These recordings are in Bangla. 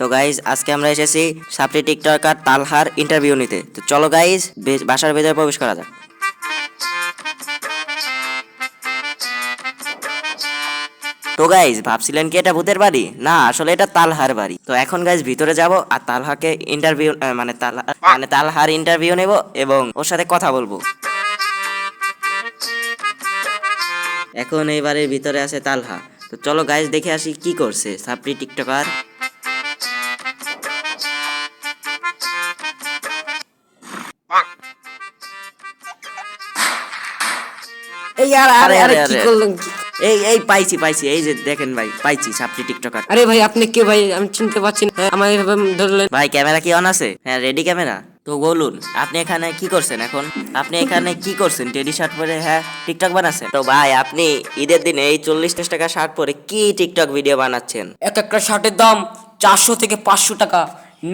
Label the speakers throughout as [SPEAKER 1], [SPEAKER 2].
[SPEAKER 1] তো গাইজ আজকে আমরা এসেছি সাপড়ি টিকটকার তালহার ইন্টারভিউ নিতে। তো চলো গাইজ বাসার ভেতরে প্রবেশ করা যাক। তো গাইজ ভাবছিলেন কি এটা ভূতের বাড়ি? না, আসলে এটা তালহার বাড়ি। তো এখন গাইজ ভিতরে যাব আর তালহাকে ইন্টারভিউ মানে তালহা মানে তালহার ইন্টারভিউ নেব এবং ওর সাথে কথা বলব। এখন এই বাড়ির ভিতরে আছে তালহা। তো চলো গাইজ দেখে আসি কি করছে সাপড়ি টিকটকার।
[SPEAKER 2] এই আর আরে আরে কি করলেন?
[SPEAKER 1] এই এই পাইছি পাইছি। এই যে দেখেন ভাই পাইছি সাপড়ি টিকটকার।
[SPEAKER 2] আরে ভাই আপনি কে ভাই? আমি চিনতে পারছি না। হ্যাঁ, আমার এভাবে ধরলেন।
[SPEAKER 1] ভাই ক্যামেরা কি অন আছে? হ্যাঁ রেডি ক্যামেরা? তো বলুন আপনি এখানে কি করছেন এখন? আপনি এখানে কি করছেন? টেডি শার্ট পরে হ্যাঁ টিকটক বানাচ্ছেন? তো ভাই আপনি ঈদের দিনে এই চল্লিশ টাকা শার্ট পরে কি টিকটক ভিডিও বানাচ্ছেন?
[SPEAKER 2] এক একটা শার্টের দাম চারশো থেকে পাঁচশো টাকা।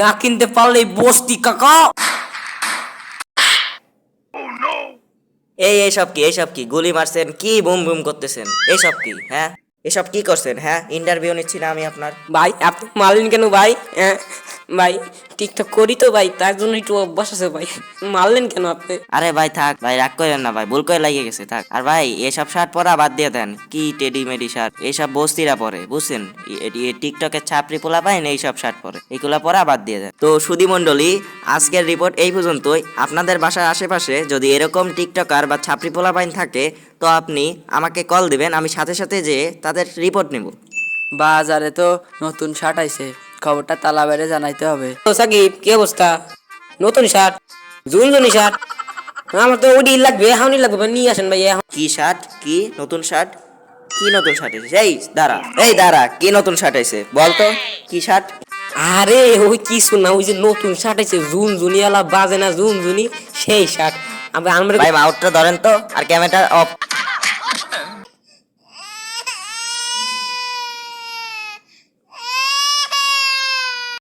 [SPEAKER 2] না কিনতে পারলে বস্তি কাকা।
[SPEAKER 1] এই এইসব কি এইসব কি? গুলি মারছেন কি বুম বুম করতেছেন? এইসব কি হ্যাঁ? এসব কি করছেন হ্যাঁ? ইন্টারভিউ নিচ্ছি না আমি আপনার।
[SPEAKER 2] ভাই আপনি মারলেন কেন ভাই? হ্যাঁ, ভাই টিকটক করি তো ভাই তার জন্য একটু অভ্যাস আছে ভাই। মারলেন কেন আপনি?
[SPEAKER 1] আরে ভাই থাক ভাই রাগ করেন না ভাই ভুল করে লাগিয়ে গেছে থাক। আর ভাই এসব শার্ট পরা বাদ দিয়ে দেন কি টেডি মেডি শার্ট? এইসব বস্তিরা পরে বুঝছেন? টিকটকের ছাপড়ি পোলা পাইন এইসব শার্ট পরে এগুলা পরা বাদ দিয়ে দেন। তো সুধি মণ্ডলী আজকের রিপোর্ট এই পর্যন্তই। আপনাদের বাসার আশেপাশে যদি এরকম টিকটকার বা ছাপড়ি পোলা পাইন থাকে তো আপনি আমাকে কল দিবেন আমি সাথে সাথে যেয়ে তাদের রিপোর্ট নিব।
[SPEAKER 3] বাজারে তো নতুন শার্ট আইছে। খবরটা তালা বাইরে জানাইতে হবে।
[SPEAKER 2] তো সাকিব কি অবস্থা? নতুন শার্ট জুনজুনি শার্ট আমার তো ওডি লাগবে এখনই লাগবে নিয়ে আসেন ভাই
[SPEAKER 1] কি শার্ট কি নতুন শার্ট কি নতুন শার্ট এসেছে? এই দাঁড়া। এই দাঁড়া কি নতুন শার্ট এসে বল তো কি শার্ট
[SPEAKER 2] আরে ওই কি শোনা ওই যে নতুন শার্ট আছে জুন জুনিয়ালা বাজে না জুন জুনি সেই শার্ট আমরা আমরা
[SPEAKER 1] ভাই মাউটটা ধরেন তো আর ক্যামেরাটা অফ